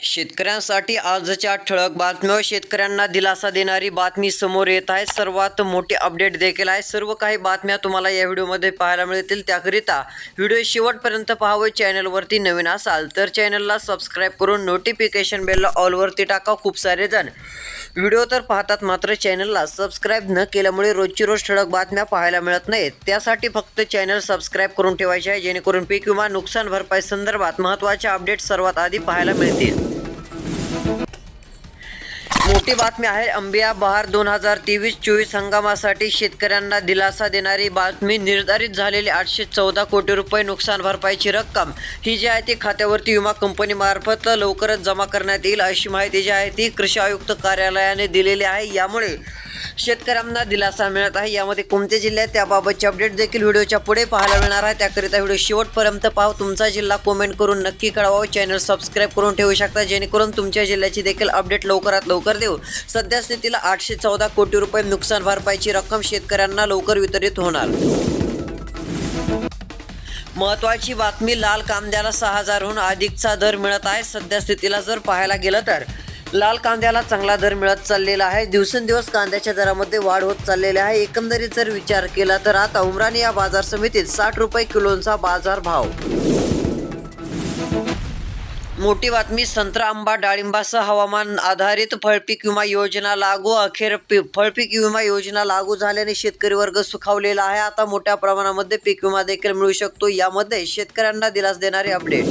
शेतकऱ्यांसाठी आजच्या ठळक बातम्या. शेतकऱ्यांना दिलासा देणारी बातमी समोर येत आहे. सर्वात मोठी अपडेट देखील आहे. सर्व काही बातम्या तुम्हाला या व्हिडिओमध्ये पाहायला मिळतील. त्याकरिता व्हिडिओ शेवटपर्यंत पाहावे. चॅनलवरती नवीन असाल तर चॅनलला सबस्क्राईब करून नोटिफिकेशन बेलला ऑलवरती टाका. खूप सारे जण. व्हिडिओ तर पाहतात मात्र चॅनलला सबस्क्राईब न केल्यामुळे रोजची रोज ठळक बातम्या पाहायला मिळत नाहीत. त्यासाठी फक्त चॅनल सबस्क्राईब करून ठेवायचे आहे. जेणेकरून पीक विमा नुकसान भरपाई संदर्भात महत्त्वाच्या अपडेट सर्वात आधी पाहायला मिळतील. मोठी बातमी आहे. अंबिया बहार दोन हजार तेवीस चोवीस हंगामासाठी शेतकऱ्यांना दिलासा देणारी बातमी निर्धारित झालेली आठशे चौदा कोटी रुपये नुकसान भरपाईची रक्कम. ही जी आहे ती खात्यावरती विमा कंपनीमार्फत लवकरच जमा करण्यात येईल अशी माहिती जी आहे ती कृषी आयुक्त कार्यालयाने दिलेली आहे. यामुळे शेतकऱ्यांना दिलासा मिळत आहे. यामध्ये कोणते जिल्हे आहेत त्याबाबतचे अपडेट देखील व्हिडिओच्या पुढे पाहायला मिळणार आहे. त्याकरिता व्हिडिओ शेवटपर्यंत पाहू. तुमचा जिल्हा कमेंट करून नक्की कळवावं. चॅनल सबस्क्राईब करून ठेवू शकता. जेणेकरून तुमच्या जिल्ह्याची देखील अपडेट लवकरात लवकर देऊ. सध्या स्थितीला आठशे चौदा कोटी रुपये नुकसान भरपाईची रक्कम शेतकऱ्यांना लवकर वितरित होणार. महत्वाची बातमी लाल कांद्याला सहा हजारहून अधिकचा दर मिळत आहे. सध्या स्थितीला जर पाहायला गेलं तर लाल कांद्याला चांगला दर मिळत चाललेला आहे. दिवसेंदिवस कांद्याच्या दरामध्ये वाढ होत चाललेली आहे. एकंदरीत जर विचार केला तर आता उमराणी या बाजार समितीत साठ रुपये किलोचा बाजार भाव. मोठी बातमी संत्रा आंबा डाळिंबासह हवामान आधारित फळपीक विमा योजना लागू. अखेर फळपीक विमा योजना लागू झाल्याने शेतकरी वर्ग सुखावलेला आहे. आता मोठ्या प्रमाणामध्ये पीक विमा देखील मिळू शकतो. यामध्ये शेतकऱ्यांना दिलास देणारे अपडेट.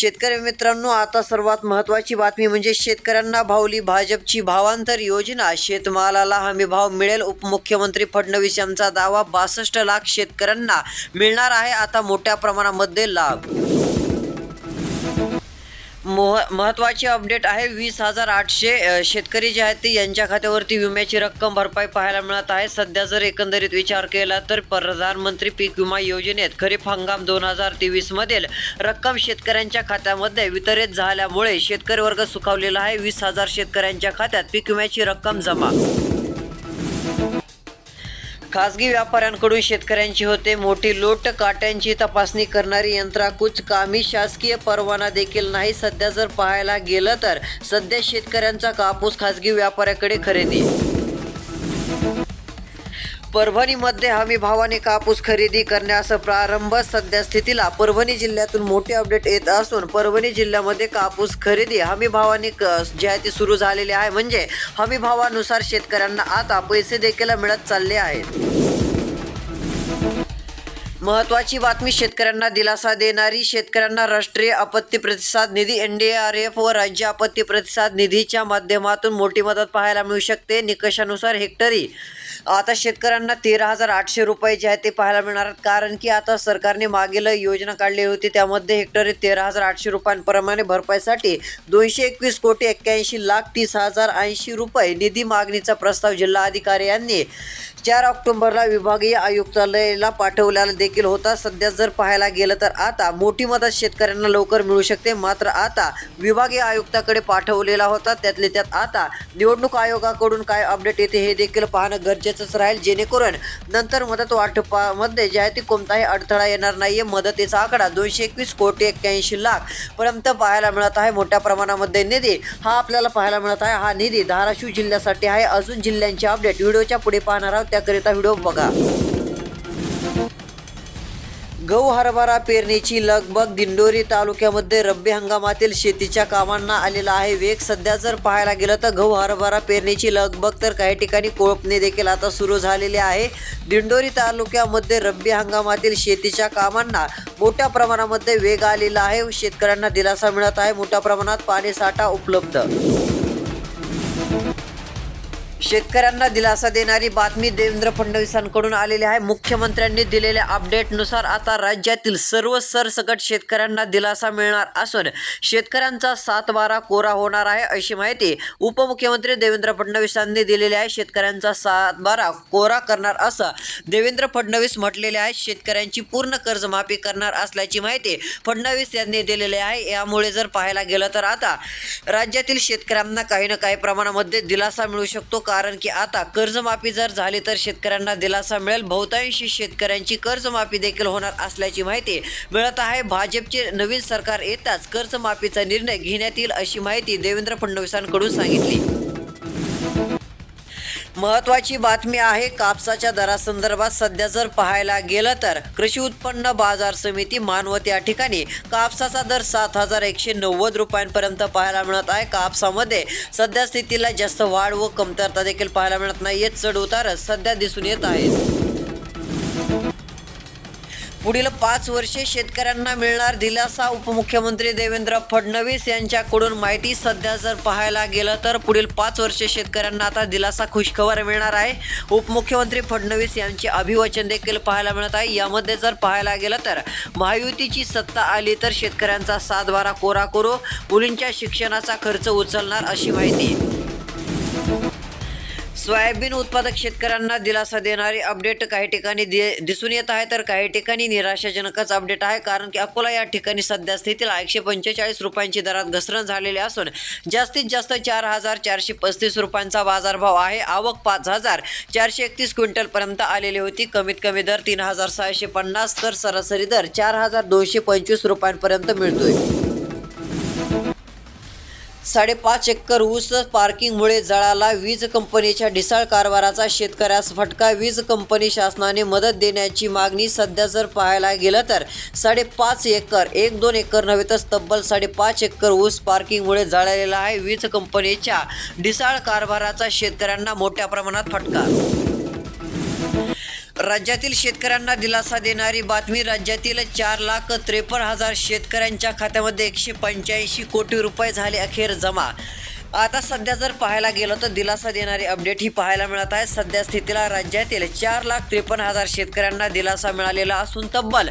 शेतकरी मित्रांनो आता सर्वात महत्त्वाची बातमी म्हणजे शेतकऱ्यांना भावली भाजपची भावांतर योजना. शेतमालाला हमी भाव मिळेल. उपमुख्यमंत्री फडणवीस यांचा दावा बासष्ट लाख शेतकऱ्यांना मिळणार आहे. आता मोठ्या प्रमाणामध्ये लाभ. मोह महत्त्वाची अपडेट आहे. वीस हजार आठशे शेतकरी जे आहेत ते यांच्या खात्यावरती विम्याची रक्कम भरपाई पाहायला मिळत आहे. सध्या जर एकंदरीत विचार केला तर प्रधानमंत्री पीक विमा योजनेत खरीप हंगाम दोन हजार तेवीसमधील रक्कम शेतकऱ्यांच्या खात्यामध्ये वितरित झाल्यामुळे शेतकरी वर्ग सुखावलेला आहे. वीस हजार शेतकऱ्यांच्या खात्यात पीक विम्याची रक्कम जमा खासगी व्यापाऱ्यांकडून शेतकऱ्यांची होते मोठी लोट. काट्यांची तपासणी करणारी यंत्राकूच कामी शासकीय परवाना देखील नाही. सध्या जर पाहायला गेलं तर सध्या शेतकऱ्यांचा कापूस खासगी व्यापाऱ्याकडे खरेदी. परभणीमध्ये हमी भावाने कापूस खरेदी करण्यास प्रारंभ सध्या स्थितीला परभणी जिल्ह्यातून मोठे अपडेट येत असून परभणी जिल्ह्यामध्ये कापूस खरेदी हमी भावाने क- आहे ती सुरू झालेली आहे. म्हणजे हमी भावानुसार शेतकऱ्यांना आता पैसे देखील मिळत चालले आहेत. महत्वाची बातमी शेतकऱ्यांना दिलासा देणारी शेतकऱ्यांना राष्ट्रीय आपत्ती प्रतिसाद निधी एन डी आर एफ व राज्य आपत्ती प्रतिसाद निधीच्या माध्यमातून मोठी मदत पाहायला मिळू शकते. निकषानुसार हेक्टरी. आता शेतकऱ्यांना तेरा हजार आठशे रुपये जे आहेत ते पाहायला मिळणार आहेत. कारण की आता सरकारने मागील योजना काढली होती. त्यामध्ये हेक्टरी तेरा हजार आठशे रुपयांप्रमाणे भरपाईसाठी दोनशे एकवीस कोटी एक्क्याऐंशी लाख तीस हजार ऐंशी रुपये निधी मागणीचा प्रस्ताव जिल्हाधिकारी यांनी चार ऑक्टोबरला विभागीय आयुक्तालयाला पाठवलेला देखील होता. सध्या जर पाहायला गेलं तर आता मोठी मदत शेतकऱ्यांना लवकर मिळू शकते. मात्र आता विभागीय आयुक्ताकडे पाठवलेला होता. त्यातले त्यात आता निवडणूक आयोगाकडून काय अपडेट येते हे देखील पाहणं गरजेचंच राहील. जेणेकरून नंतर मदत वाटपामध्ये जे आहे ती कोणताही अडथळा येणार नाहीये. मदतीचा आकडा दोनशे एकवीस कोटी एक्क्याऐंशी लाख पर्यंत पाहायला मिळत आहे. मोठ्या प्रमाणामध्ये निधी हा आपल्याला पाहायला मिळत आहे. हा निधी धाराशिव जिल्ह्यासाठी आहे. अजून जिल्ह्यांचे अपडेट व्हिडिओच्या पुढे पाहणार आहोत. त्याकरिता व्हिडिओ बघा. गहू हरभरा पेरणीची लगबग दिंडोरी तालुक्यामध्ये रब्बी हंगामातील शेतीच्या कामांना आलेला आहे वेग. सध्या जर पाहायला गेलं तर गहू हरभरा पेरणीची लगबग तर काही ठिकाणी कोळपणे देखील आता सुरू झालेली आहे. दिंडोरी तालुक्यामध्ये रब्बी हंगामातील शेतीच्या कामांना मोठ्या प्रमाणामध्ये वेग आलेला आहे. शेतकऱ्यांना दिलासा मिळत आहे. मोठ्या प्रमाणात पाणीसाठा उपलब्ध. शेतकऱ्यांना दिलासा देणारी बातमी देवेंद्र फडणवीसांकडून आलेली आहे. मुख्यमंत्र्यांनी दिलेल्या अपडेटनुसार आता राज्यातील सर्व सरसकट शेतकऱ्यांना दिलासा मिळणार असून शेतकऱ्यांचा सात बारा कोरा होणार आहे अशी माहिती उपमुख्यमंत्री देवेंद्र फडणवीसांनी दिलेली आहे. शेतकऱ्यांचा सात बारा कोरा करणार असं देवेंद्र फडणवीस म्हटलेले आहे. शेतकऱ्यांची पूर्ण कर्जमाफी करणार असल्याची माहिती फडणवीस यांनी दिलेली आहे. यामुळे जर पाहायला गेलं तर आता राज्यातील शेतकऱ्यांना काही ना काही प्रमाणामध्ये दिलासा मिळू शकतो. का कारण की आता कर्जमाफी जर झाली तर शेतकऱ्यांना दिलासा मिळेल. बहुतांशी शेतकऱ्यांची कर्जमाफी देखील होणार असल्याची माहिती मिळत आहे. भाजपचे नवीन सरकार येताच कर्जमाफीचा निर्णय घेण्यात येईल अशी माहिती देवेंद्र फडणवीसांकडून सांगितली. महत्वाची बातमी आहे कापसाच्या दरासंदर्भात सध्या जर पाहायला गेलं तर कृषी उत्पन्न बाजार समिती मानवत या ठिकाणी कापसाचा दर सात हजार एकशे नव्वद रुपयांपर्यंत पाहायला मिळत आहे. कापसामध्ये सध्या स्थितीला जास्त वाढ व कमतरता देखील पाहायला मिळत नाहीये. चढ उतारच सध्या दिसून येत आहेत पुढील पाच वर्षे शेतकऱ्यांना मिळणार दिलासा. उपमुख्यमंत्री देवेंद्र फडणवीस यांच्याकडून माहिती सध्या जर पाहायला गेलं तर पुढील पाच वर्षे शेतकऱ्यांना आता दिलासा खुशखबर मिळणार आहे. उपमुख्यमंत्री फडणवीस यांचे अभिवचन देखील पाहायला मिळत आहे. यामध्ये जर पाहायला गेलं तर महायुतीची सत्ता आली तर शेतकऱ्यांचा सातबारा कोरा करू मुलींच्या शिक्षणाचा खर्च उचलणार अशी माहिती सोयाबीन उत्पादक शेतकऱ्यांना दिलासा देणारी अपडेट काही ठिकाणी दिसून येत आहे. तर काही ठिकाणी निराशाजनकच अपडेट आहे. कारण की अकोला या ठिकाणी सध्या स्थितीला एकशे पंचेचाळीस रुपयांची दरात घसरण झालेली असून जास्तीत जास्त चार हजार चारशे पस्तीस रुपयांचा बाजारभाव आहे. आवक पाच हजार चारशे एकतीस क्विंटलपर्यंत आलेली होती. कमीत कमी दर तीन हजार सहाशे पन्नास तर सरासरी दर चार हजार दोनशे पंचवीस रुपयांपर्यंत मिळतोय. साडेपाच एकर ऊस पार्किंगमुळे जळाला. वीज कंपनीच्या ढिसाळ कारभाराचा शेतकऱ्यास फटका. वीज कंपनी शासनाने मदत देण्याची मागणी सध्या जर पाहायला गेलं तर साडेपाच एकर एक दोन एकर नव्हे तर तब्बल साडेपाच एकर ऊस पार्किंगमुळे जळालेला आहे. वीज कंपनीच्या ढिसाळ कारभाराचा शेतकऱ्यांना मोठ्या प्रमाणात फटका राज्यातील शेतकऱ्यांना दिलासा देणारी बातमी राज्यातील चार लाख त्रेपन्न हजार शेतकऱ्यांच्या खात्यामध्ये एकशे पंच्याऐंशी कोटी रुपये झाले अखेर जमा. आता सध्या जर पाहायला गेलं तर दिलासा देणारी अपडेट ही पाहायला मिळत आहे. सध्या स्थितीला राज्यातील चार लाख त्रेपन्न हजार शेतकऱ्यांना दिलासा मिळालेला असून तब्बल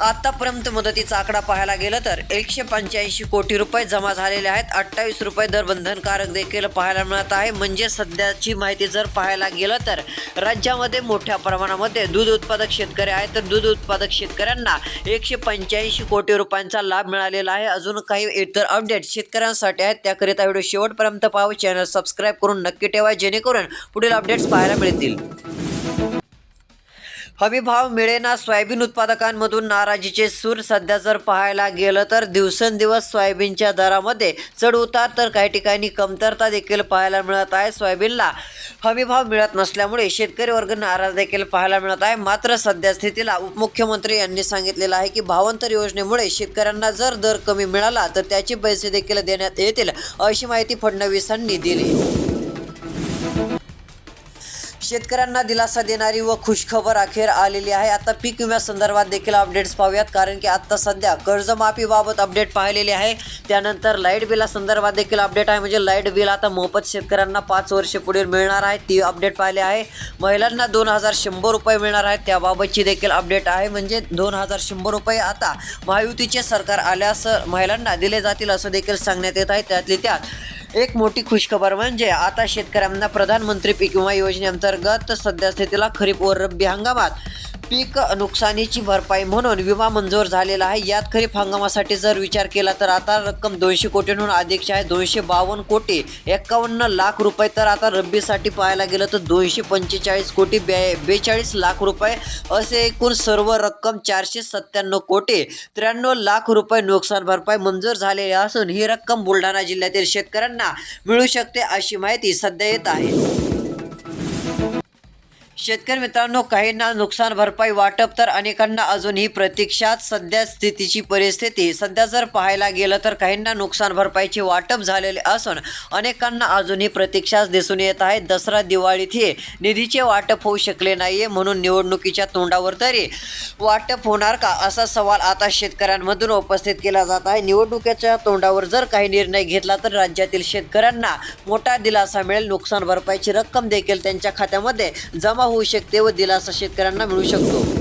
आतापर्यंत मदतीचा आकडा पाहायला गेलं तर एकशे पंच्याऐंशी कोटी रुपये जमा झालेले आहेत. अठ्ठावीस रुपये दर बंधनकारक देखील पाहायला मिळत आहे. म्हणजे सध्याची माहिती जर पाहायला गेलं तर राज्यामध्ये मोठ्या प्रमाणामध्ये दूध उत्पादक शेतकरी आहेत. तर दूध उत्पादक शेतकऱ्यांना एकशे पंच्याऐंशी कोटी रुपयांचा लाभ मिळालेला आहे. अजून काही इतर अपडेट शेतकऱ्यांसाठी आहेत. त्याकरिता व्हिडिओ शेवटपर्यंत पाहू. चॅनल सबस्क्राईब करून नक्की ठेवा जेणेकरून पुढील अपडेट्स पाहायला मिळतील. हमी भाव मिळेना सोयाबीन उत्पादकांमधून नाराजीचे सूर सध्या जर पाहायला गेलं तर दिवसेंदिवस सोयाबीनच्या दरामध्ये चढ उतार तर काही ठिकाणी कमतरता देखील पाहायला मिळत आहे. सोयाबीनला हमी भाव मिळत नसल्यामुळे शेतकरी वर्ग नाराज देखील पाहायला मिळत आहे. मात्र सध्या स्थितीला उपमुख्यमंत्री यांनी सांगितलेलं आहे की भावांतर योजनेमुळे शेतकऱ्यांना जर दर कमी मिळाला तर त्याचे पैसे देखील देण्यात येतील अशी माहिती फडणवीसांनी दिली. शेतकऱ्यांना दिलासा देणारी व खुशखबर अखेर आलेली आहे. आता पीक विम्यासंदर्भात देखील अपडेट्स पाहूयात कारण की आता सध्या कर्जमाफीबाबत अपडेट पाहिलेली आहे. त्यानंतर लाइट बिलासंदर्भात देखील अपडेट आहे. म्हणजे लाइट बिल आता मोफत शेतकऱ्यांना पाच वर्ष पुढील मिळणार आहे. ती अपडेट पाहिली आहे. महिलांना दोन हजार शंभर रुपये मिळणार आहेत. त्याबाबतची देखील अपडेट आहे. म्हणजे दोन हजार शंभर रुपये आता महायुतीचे सरकार आल्यास महिलांना दिले जातील असं देखील सांगण्यात येत आहे. त्यातली त्यात एक मोठी खुशखबर म्हणजे आता शेतकऱ्यांना प्रधानमंत्री पीक विमा योजनेअंतर्गत सध्या स्थितीला खरीप व रब्बी हंगामात पीक नुकसानीची भरपाई म्हणून विमा मंजूर झालेला आहे. यात खरीप हंगामासाठी जर विचार केला तर आता रक्कम दोनशे कोटींहून अधिक आहे. दोनशे बावन्न कोटी एक्कावन्न लाख रुपये. तर आता रब्बीसाठी पाहायला गेलं तर दोनशे पंचेचाळीस कोटी बे बेचाळीस लाख रुपये असे एकूण सर्व रक्कम चारशे सत्त्याण्णव कोटी त्र्याण्णव लाख रुपये नुकसान भरपाई मंजूर झालेली असून ही रक्कम बुलढाणा जिल्ह्यातील शेतकऱ्यांना मिळू शकते अशी माहिती सध्या येत आहे. शेतकरी मित्रांनो काहींना नुकसान भरपाई वाटप तर अनेकांना अजूनही प्रतीक्षात सध्या स्थितीची परिस्थिती. सध्या जर पाहायला गेलं तर काहींना नुकसान भरपाईचे वाटप झालेले असून अनेकांना अजूनही प्रतीक्षाच दिसून येत आहे. दसरा दिवाळीत हे निधीचे वाटप होऊ शकले नाहीये म्हणून निवडणुकीच्या तोंडावर तरी वाटप होणार का असा सवाल आता शेतकऱ्यांमधून उपस्थित केला जात आहे. निवडणुकीच्या तोंडावर जर काही निर्णय घेतला तर राज्यातील शेतकऱ्यांना मोठा दिलासा मिळेल. नुकसान भरपाईची रक्कम देखील त्यांच्या खात्यामध्ये जमा होऊ शकते व दिलासा शेतकऱ्यांना मिळू शकतो.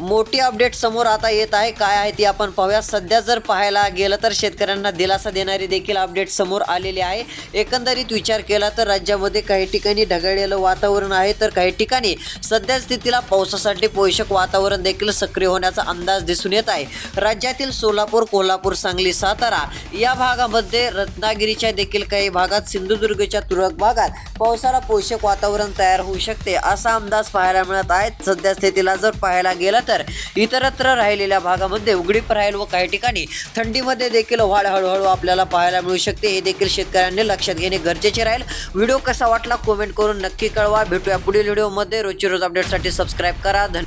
मोठी अपडेट समोर आता येत आहे. काय आहे ती आपण पाहूया. सध्या जर पाहायला गेलं तर शेतकऱ्यांना दिलासा देणारी देखील अपडेट समोर आलेली आहे. एकंदरीत विचार केला तर राज्यामध्ये काही ठिकाणी ढगाळलेलं वातावरण आहे. तर काही ठिकाणी सध्या स्थितीला पावसासाठी पोषक वातावरण देखील सक्रिय होण्याचा अंदाज दिसून येत आहे. राज्यातील सोलापूर कोल्हापूर सांगली सातारा या भागामध्ये रत्नागिरीच्या देखील काही भागात सिंधुदुर्गच्या तुरळक भागात पावसाला पोषक वातावरण तयार होऊ शकते असा अंदाज पाहायला मिळत आहे. सध्या स्थितीला जर पाहायला गेला तर इतरत्र राहिलेल्या भागामध्ये उघडीप राहील व काही ठिकाणी थंडीमध्ये देखील वाढ हळूहळू आपल्याला पाहायला मिळू शकते. हे देखील शेतकऱ्यांनी लक्षात घेणे गरजेचे राहील. व्हिडिओ कसा वाटला कमेंट करून नक्की कळवा. भेटूया पुढील व्हिडिओमध्ये. रोजची रोज अपडेटसाठी सबस्क्राईब करा. धन्यवाद.